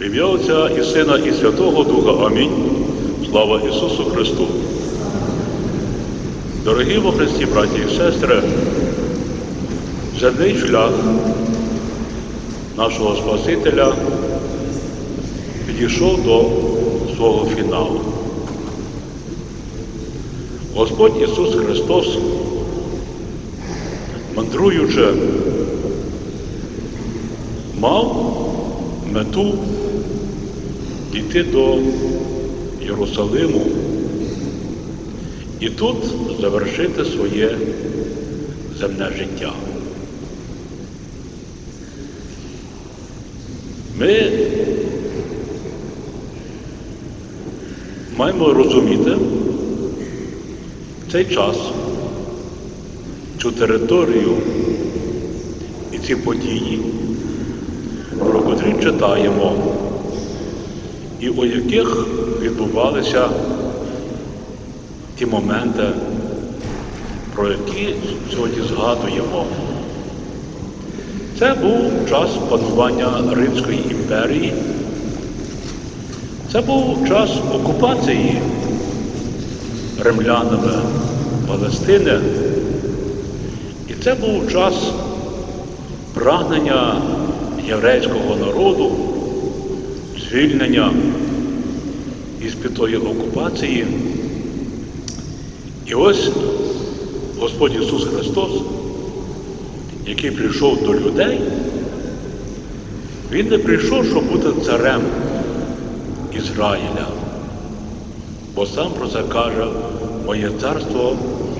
Ім'я Отця і Сина, і Святого Духа. Амінь. Слава Ісусу Христу. Дорогі во Христі, браті і сестри, земний шлях нашого Спасителя підійшов до свого фіналу. Господь Ісус Христос, мандруючи, мав мету дійти до Єрусалиму і тут завершити своє земне життя. Ми маємо розуміти цей час, цю територію і ці події, про котрі читаємо, і у яких відбувалися ті моменти, про які сьогодні згадуємо. Це був час панування Римської імперії. Це був час окупації римлянами Палестини. І це був час прагнення єврейського народу, звільнення із-під тої окупації. І ось Господь Ісус Христос, який прийшов до людей, Він не прийшов, щоб бути царем Ізраїля. Бо сам про це каже, моє царство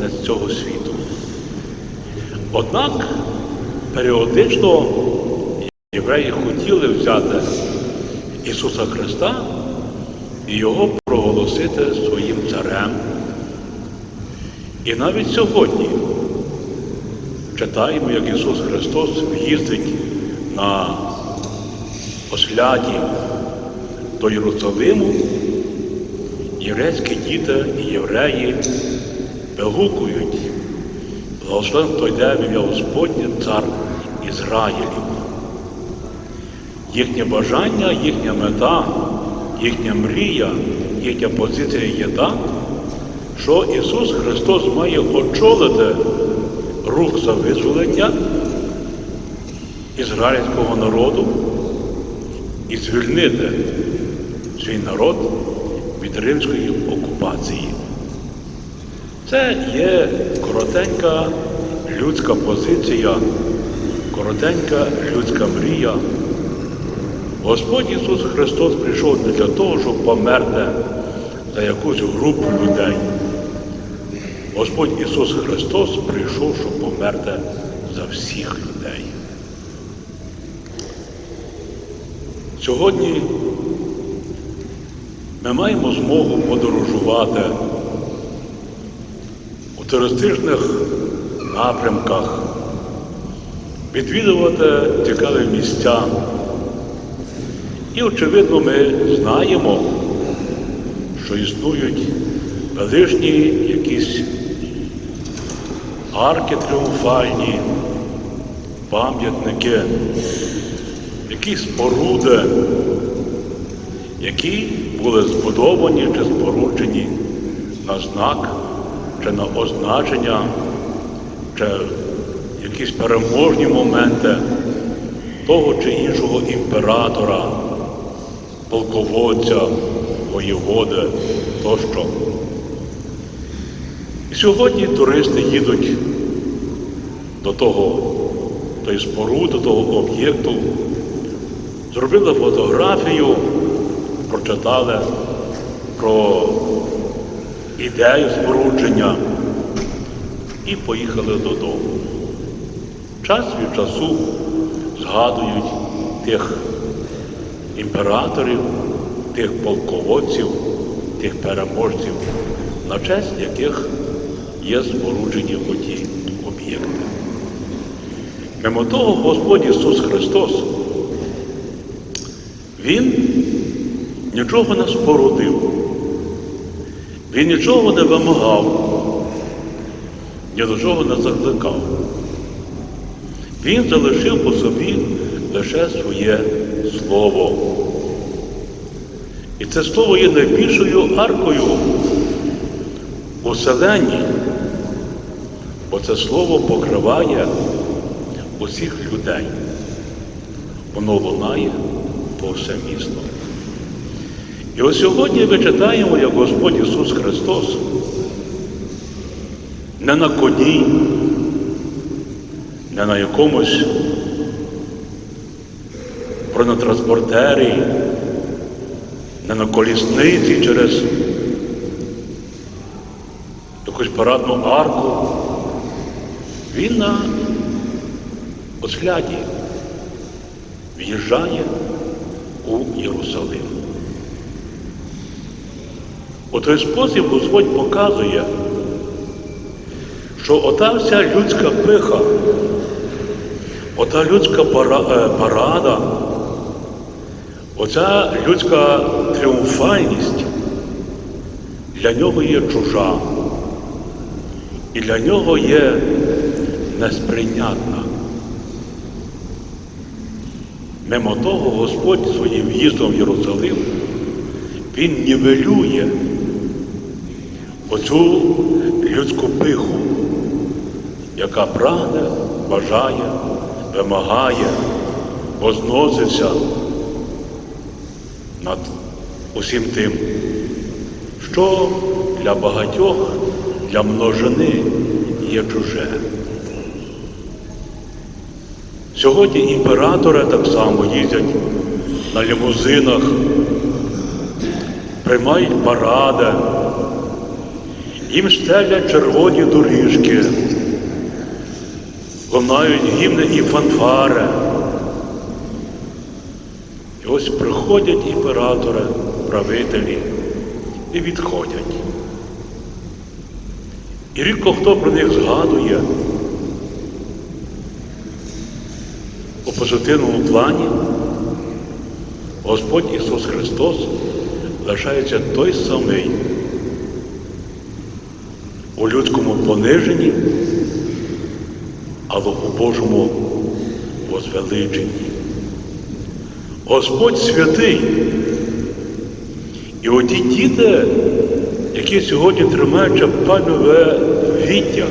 не з цього світу. Однак періодично євреї хотіли взяти Ісуса Христа і Його проголосити своїм царем. І навіть сьогодні читаємо, як Ісус Христос їздить на осляді до Єрусалиму, єврейські діти і євреї вигукують, благословен хто йде ім'я Господнє, цар Ізраїлів. Їхнє бажання, їхня мета, їхня мрія, їхня позиція є та, що Ісус Христос має очолити рух за визволення ізраїльського народу і звільнити свій народ від римської окупації. Це є коротенька людська позиція, коротенька людська мрія. Господь Ісус Христос прийшов не для того, щоб померти за якусь групу людей. Господь Ісус Христос прийшов, щоб померти за всіх людей. Сьогодні ми маємо змогу подорожувати у туристичних напрямках, відвідувати цікаві місця. І, очевидно, ми знаємо, що існують величні якісь арки тріумфальні, пам'ятники, якісь споруди, які були збудовані чи споруджені на знак чи на означення, чи якісь переможні моменти того чи іншого імператора, полководця, воєводи тощо. І сьогодні туристи їдуть до того, тої споруди, до того об'єкту, зробили фотографію, прочитали про ідею спорудження і поїхали додому. Час від часу згадують тих імператорів, тих полководців, тих переможців, на честь яких є споруджені оті об'єкти. Мимо того Господь Ісус Христос, Він нічого не спорудив, Він нічого не вимагав, ні до чого не закликав. Він залишив по собі лише своє Слово. І це слово є найбільшою аркою у вселенні, бо це слово покриває усіх людей. Воно лунає по все місто. І ось сьогодні ми читаємо, як Господь Ісус Христос не на коні, не на якомусь бронетранспортері, не на колісниці через якусь парадну арку. Він на осляді в'їжджає у Єрусалим. У той спосіб Господь показує, що ота вся людська пиха, ота людська е, парада, оця людська тріумфальність для нього є чужа. І для нього є несприйнятна. Мимо того Господь своїм в'їздом в Єрусалим, Він нівелює оцю людську пиху, яка прагне, бажає, вимагає, возноситься над усім тим, що для багатьох, для множини є чуже. Сьогодні імператори так само їздять на лімузинах, приймають паради, їм стелять червоні доріжки, лунають гімни і фанфари. Ось приходять імператори, правителі і відходять. І рідко хто про них згадує у позитивному плані. Господь Ісус Христос лишається той самий у людському пониженні, але у Божому возвеличенні. Господь святий. І оті діти, які сьогодні тримають пальмове віття,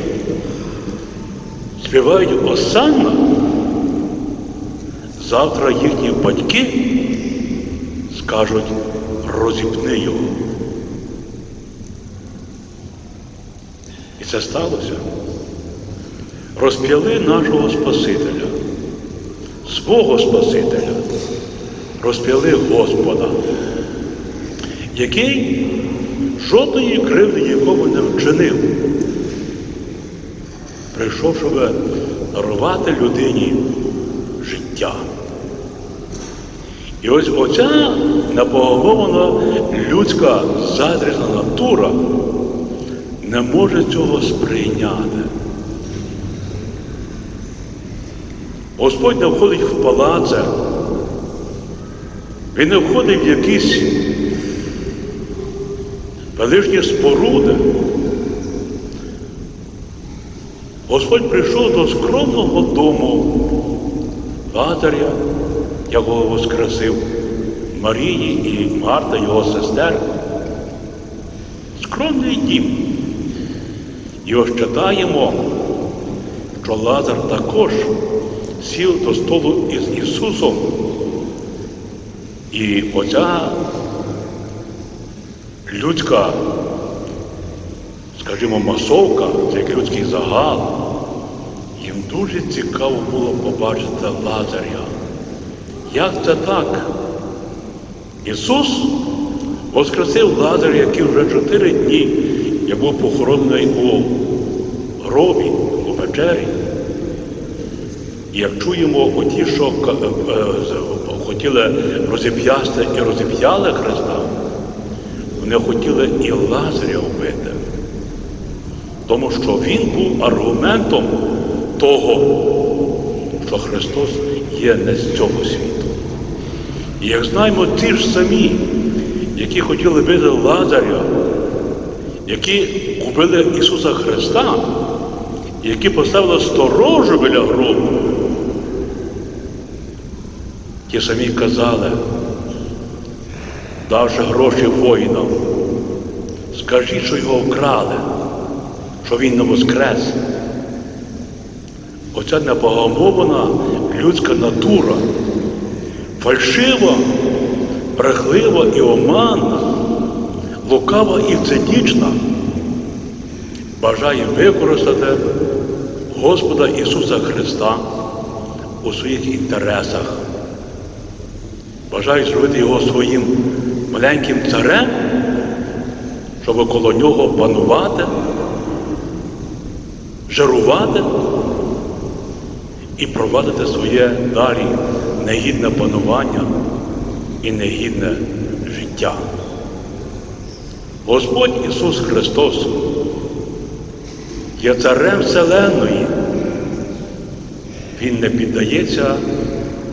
співають осанна, завтра їхні батьки скажуть розіпни його. І це сталося. Розп'яли нашого Спасителя, свого Спасителя, розп'яли Господа, який жодної кривди нікому не вчинив, прийшов, щоб дарувати людині життя. І ось оця напоголована людська заздрісна натура не може цього сприйняти. Господь не входить в палаце, Він не входить в якісь величні споруди. Господь прийшов до скромного дому Лазаря, якого воскресив Марії і Марта, його сестер. Скромний дім. І ось читаємо, що Лазар також сів до столу із Ісусом. І оця людська, скажімо, масовка, цей людський загал, їм дуже цікаво було побачити Лазаря. Як це так? Ісус воскресив Лазаря, який вже чотири дні як був похоронений у гробі, у печері. І як чуємо, оті, що е, е, хотіли розіп'ясти і розіп'яли Христа, вони хотіли і Лазаря вбити. Тому що він був аргументом того, що Христос є не з цього світу. І як знаємо, ті ж самі, які хотіли бити Лазаря, які купили Ісуса Христа, які поставили сторожу біля гробу, ті самі казали, давши гроші воїнам, скажіть, що його вкрали, що він не воскрес. Оця небогомована людська натура, фальшива, брехлива і оманна, лукава і цинічна, бажає використати Господа Ісуса Христа у своїх інтересах. Бажають зробити його своїм маленьким царем, щоб коло нього панувати, жарувати і провадити своє далі негідне панування і негідне життя. Господь Ісус Христос є царем Вселенної. Він не піддається,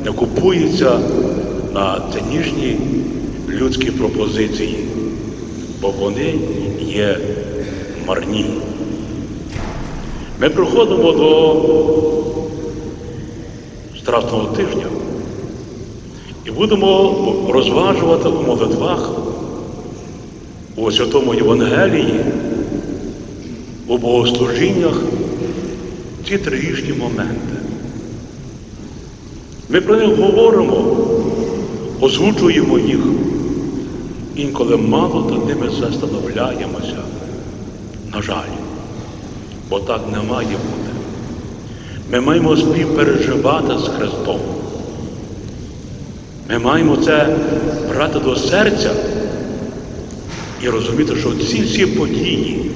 не купується на цинічні людські пропозиції, бо вони є марні. Ми приходимо до Страсного тижня і будемо розважувати у молитвах у Святому Євангелії, у богослужіннях ці трагічні моменти. Ми про них говоримо, озвучуємо їх, інколи мало над ними застановляємося. На жаль, бо так не має бути. Ми маємо співпереживати з Христом. Ми маємо це брати до серця і розуміти, що ці всі події,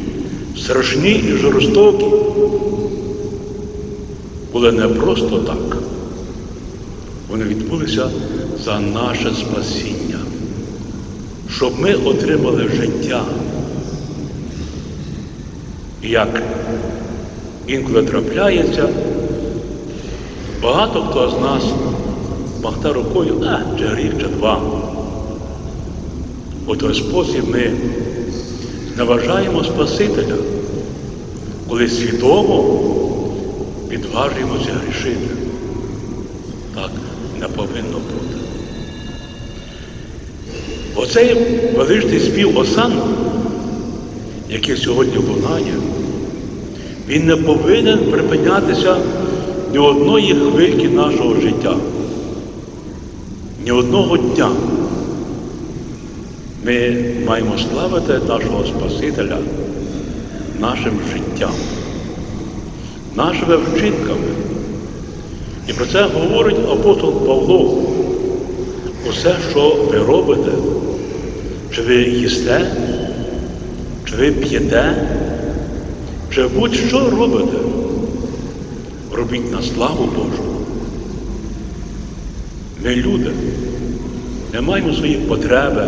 страшні і жорстокі, були не просто так. Вони за наше спасіння, щоб ми отримали життя. Як інколи трапляється, багато хто з нас махне рукою, а, чи рік, чи два. У той спосіб ми зневажаємо Спасителя, коли свідомо відважуємося грішити. Не повинно бути. Оцей величний спів осан, який сьогодні лунає, він не повинен припинятися ні одної хвильки нашого життя, ні одного дня. Ми маємо славити нашого Спасителя нашим життям, нашими вчинками. І про це говорить апостол Павло. Усе, що ви робите, чи ви їсте, чи ви п'єте, чи будь-що робите, робіть на славу Божу. Ми люди, ми маємо свої потреби,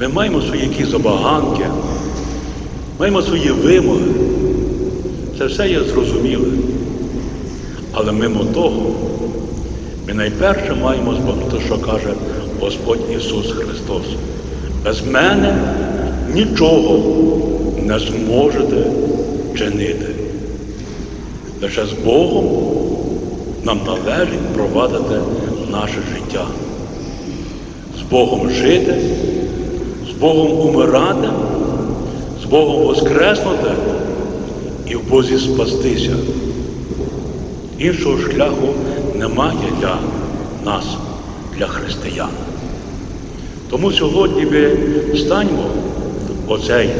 ми маємо свої якісь забаганки, маємо свої вимоги. Це все є зрозуміле. Але мимо того, ми найперше маємо збагнути, що каже Господь Ісус Христос. Без мене нічого не зможете чинити. Лише з Богом нам належить провадити наше життя. З Богом жити, з Богом умирати, з Богом воскреснути і в Бозі спастися. Іншого шляху немає для нас, для християн. Тому сьогодні ми станьмо оцей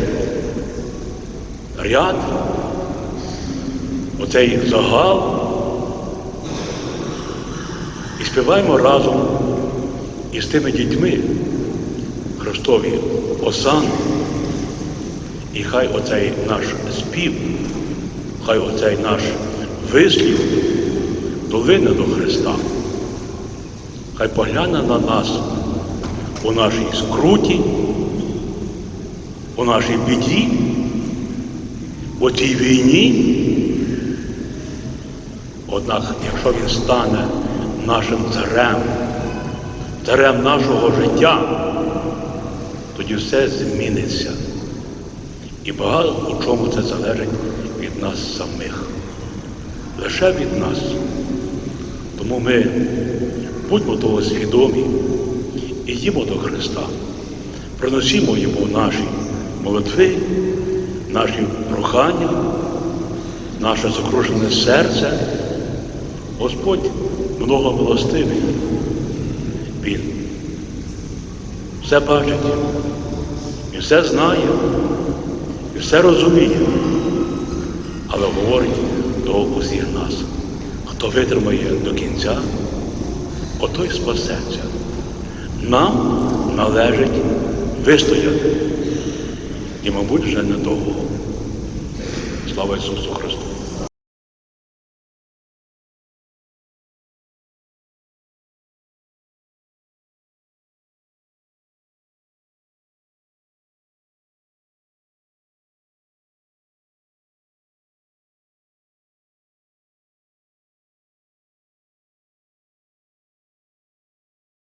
ряд, оцей загал і співаємо разом із тими дітьми Христові Осан. І хай оцей наш спів, хай оцей наш вислів долине до Христа. Хай погляне на нас у нашій скруті, у нашій біді, у цій війні. Однак, якщо він стане нашим царем, царем нашого життя, тоді все зміниться. І багато у чому це залежить від нас самих. Лише від нас. Тому ми будьмо того свідомі і їмо до Христа. Приносімо йому наші молитви, наші прохання, наше закружене серце. Господь многомилостивий. Він все бачить, і все знає, і все розуміє, але говорить до усіх нас. Хто витримає до кінця, отой спасеться. Нам належить вистояти. І, мабуть, вже недовго. Слава Ісусу Христу!